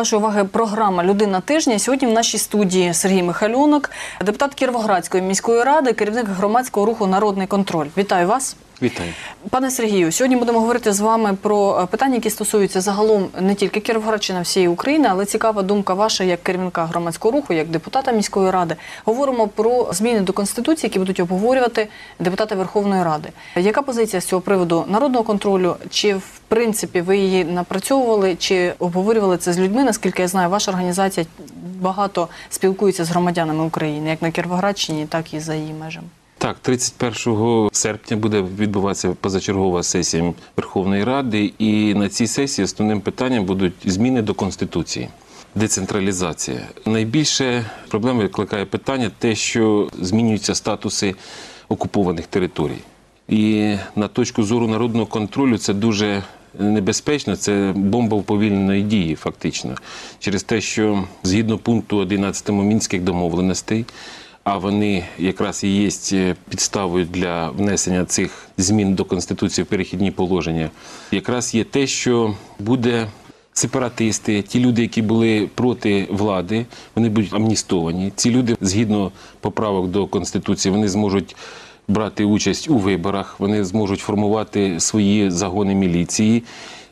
вашої уваги програма Людина тижня. Сьогодні в нашій студії Сергій Михальонок, депутат Кіровоградської міської ради, керівник громадського руху Народний контроль. Вітаю вас. Вітаю. Пане Сергію, сьогодні будемо говорити з вами про е, питання, які стосуються загалом не тільки Кіровоградщини, всієї України, але цікава думка ваша як керівника громадського руху, як депутата міської ради. Говоримо про зміни до конституції, які будуть обговорювати депутати Верховної Ради. Яка позиція з цього приводу народного контролю? Чи в принципі ви її напрацьовували, чи обговорювали це з людьми? Наскільки я знаю, ваша організація багато спілкується з громадянами України, як на Кіровоградщині, так і за її межами. Так, 31 серпня буде відбуватися позачергова сесія Верховної Ради, і на цій сесії основним питанням будуть зміни до Конституції. Децентралізація. Найбільше проблем викликає питання те, що змінюються статуси окупованих територій. І на точку зору народного контролю це дуже небезпечно. Це бомба уповільненої дії, фактично, через те, що згідно пункту 11 мінських домовленостей. А вони якраз і є підставою для внесення цих змін до конституції в перехідні положення. Якраз є те, що буде сепаратисти, ті люди, які були проти влади, вони будуть амністовані. Ці люди, згідно поправок до конституції, вони зможуть брати участь у виборах, вони зможуть формувати свої загони міліції,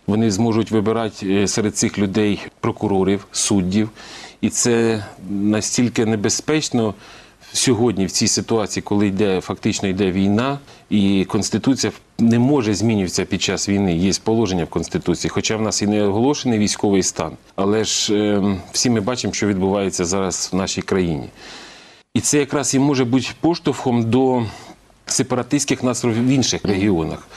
вони зможуть вибирати е, серед цих людей прокурорів, суддів. І це настільки небезпечно сьогодні, в цій ситуації, коли йде фактично йде війна, і конституція не може змінюватися під час війни. Є положення в конституції, хоча в нас і не оголошений військовий стан. Але ж е, всі ми бачимо, що відбувається зараз в нашій країні. І це якраз і може бути поштовхом до сепаратистських настроїв в інших регіонах.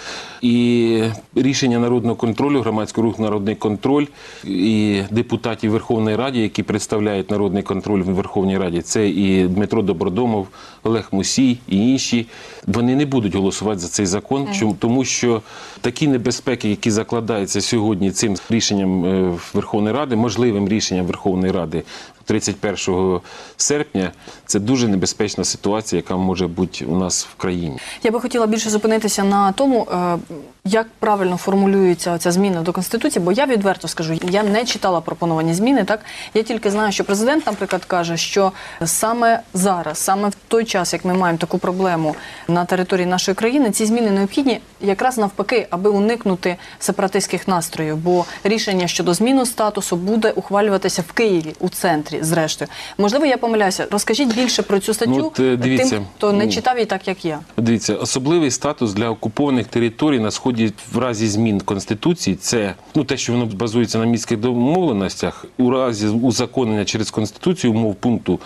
І рішення народного контролю, громадського руху народний контроль і депутатів Верховної Ради, які представляють народний контроль в Верховній Раді, це і Дмитро Добродомов, Олег Мусій і інші. Вони не будуть голосувати за цей закон, тому, що такі небезпеки, які закладаються сьогодні цим рішенням е, Верховної Ради, можливим рішенням Верховної Ради 31 серпня, це дуже небезпечна ситуація, яка може бути у нас в країні. Я би хотіла більше зупинитися на тому, е, як правильно формулюється ця зміна до конституції, бо я відверто скажу, я не читала пропоновані зміни. Так я тільки знаю, що президент, наприклад, каже, що саме зараз, саме в той час, як ми маємо таку проблему на території нашої країни, ці зміни необхідні якраз навпаки, аби уникнути сепаратистських настроїв. Бо рішення щодо зміни статусу буде ухвалюватися в Києві у центрі. Зрештою, можливо, я помиляюся. Розкажіть більше про цю статтю Ну, от, е, дивіться, тим, хто не ну, читав її так, як я. Дивіться, особливий статус для окупованих територій на сході в разі змін конституції це ну те, що воно базується на міських домовленостях, у разі узаконення через конституцію умов пункту.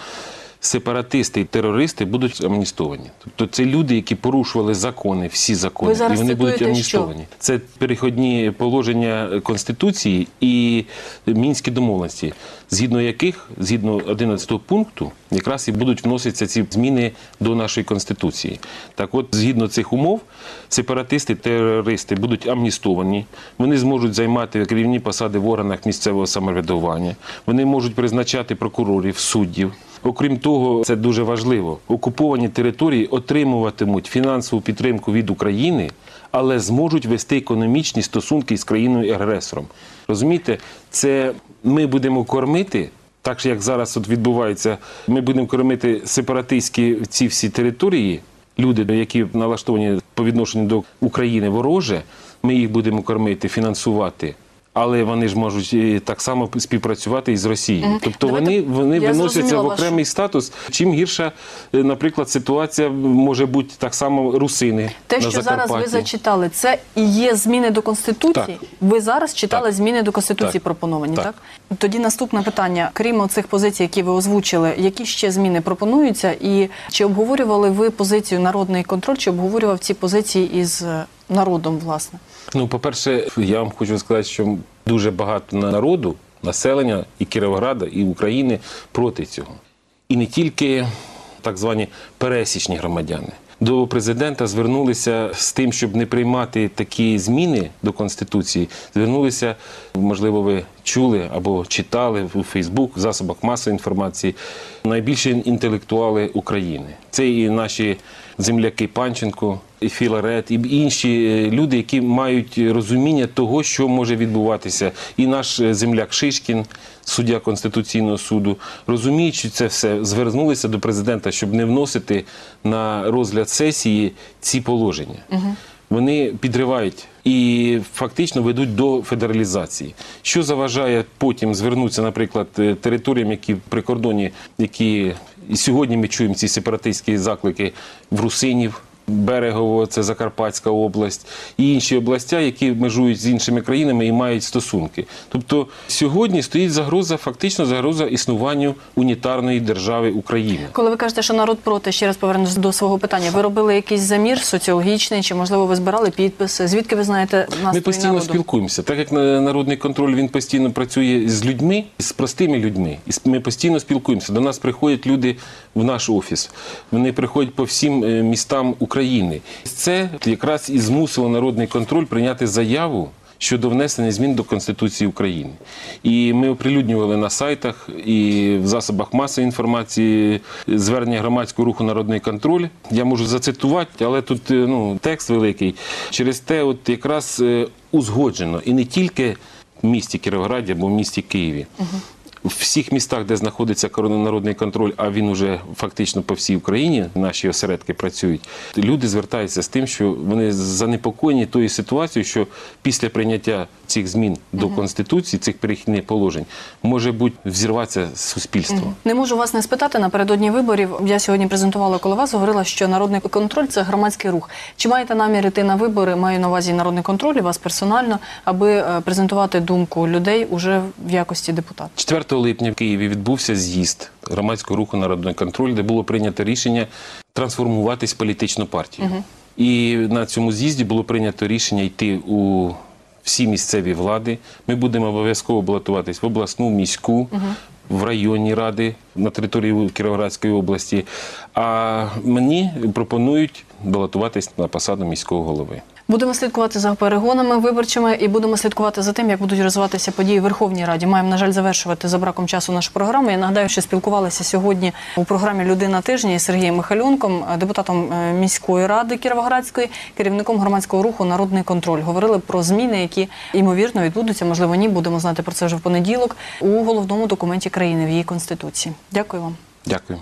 Сепаратисти і терористи будуть амністовані. Тобто це люди, які порушували закони, всі закони, Ви зараз і вони будуть амністовані. Це переходні положення конституції і мінські домовленості, згідно яких, згідно 11 пункту, якраз і будуть вноситися ці зміни до нашої конституції. Так, от, згідно цих умов, сепаратисти, терористи будуть амністовані. Вони зможуть займати керівні посади в органах місцевого самоврядування. Вони можуть призначати прокурорів, суддів. Окрім того, це дуже важливо. Окуповані території отримуватимуть фінансову підтримку від України, але зможуть вести економічні стосунки з країною агресором. Розумієте, це ми будемо кормити. Так як зараз от відбувається, ми будемо кормити сепаратистські ці всі території, люди, які налаштовані по відношенню до України вороже, ми їх будемо кормити, фінансувати. Але вони ж можуть і так само співпрацювати із Росією. Тобто Давайте- вони, вони я виносяться зрозуміла в вашу- окремий статус. Чим гірша, е, наприклад, ситуація може бути так само русини. Те, на що зараз ви Закарпатті. зачитали, це і є зміни до конституції. Так. Ви зараз читали Так. зміни до конституції Так. пропоновані, так. Так. Тоді наступне питання: крім цих позицій, які ви озвучили, які ще зміни пропонуються, і чи обговорювали ви позицію народний контроль, чи обговорював ці позиції із е, народом, власне? Ну, по-перше, я вам хочу сказати, що дуже багато народу, населення і Кіровограда, і України проти цього. І не тільки так звані пересічні громадяни. До президента звернулися з тим, щоб не приймати такі зміни до конституції. Звернулися, можливо, ви чули або читали у Фейсбук, в засобах масової інформації, найбільші інтелектуали України. Це і наші земляки Панченко, і Філарет, і інші е, люди, які мають розуміння того, що може відбуватися. І наш е, земляк Шишкін, суддя Конституційного суду, розуміючи це все, звернулися до президента, щоб не вносити на розгляд сесії ці положення. Вони підривають і фактично ведуть до федералізації. Що заважає потім звернутися, наприклад, е, територіям, які в прикордоні, які і сьогодні ми чуємо ці сепаратистські заклики в Русинів. Берегово, це Закарпатська область, і інші областя, які межують з іншими країнами і мають стосунки. Тобто сьогодні стоїть загроза, фактично загроза існуванню унітарної держави України. Коли ви кажете, що народ проти, ще раз повернусь до свого питання. Ви робили якийсь замір соціологічний, чи можливо ви збирали підписи? Звідки ви знаєте Ми постійно народу? спілкуємося. Так як на- народний контроль він постійно працює з людьми, з простими людьми. І ми постійно спілкуємося. До нас приходять люди в наш офіс. Вони приходять по всім е, містам України. Це якраз і змусило народний контроль прийняти заяву. Щодо внесення змін до Конституції України. І ми оприлюднювали на сайтах і в засобах масової інформації звернення громадського руху Народний контроль. Я можу зацитувати, але тут е, ну, текст великий. Через те, от якраз е, узгоджено і не тільки в місті Кіровограді або в місті Києві. В всіх містах, де знаходиться народний контроль, а він уже фактично по всій Україні, наші осередки працюють. Люди звертаються з тим, що вони занепокоєні тою ситуацією, що після прийняття цих змін до конституції, цих перехідних положень, може бути взірватися суспільство. Не можу вас не спитати напередодні виборів. Я сьогодні презентувала коло вас, говорила, що народний контроль це громадський рух. Чи маєте намір іти на вибори? Маю на увазі народний контроль і вас персонально, аби е, презентувати думку людей уже в якості депутата. 4 липня в Києві відбувся з'їзд громадського руху Народний контроль, де було прийнято рішення трансформуватись в політичну партію. І на цьому з'їзді було прийнято рішення йти у всі місцеві влади. Ми будемо обов'язково балотуватись в обласну, міську. В районні ради на території Кіровоградської області, а мені пропонують балотуватись на посаду міського голови. Будемо слідкувати за перегонами виборчими і будемо слідкувати за тим, як будуть розвиватися події в Верховній Раді. Маємо, на жаль, завершувати за браком часу нашу програму. Я нагадаю, що спілкувалися сьогодні у програмі Людина тижня із Сергієм Михайлюнком, депутатом е, міської ради Кіровоградської, керівником громадського руху Народний контроль. Говорили про зміни, які ймовірно відбудуться. Можливо, ні. Будемо знати про це вже в понеділок у головному документі країни в її конституції. Дякую вам. Дякую.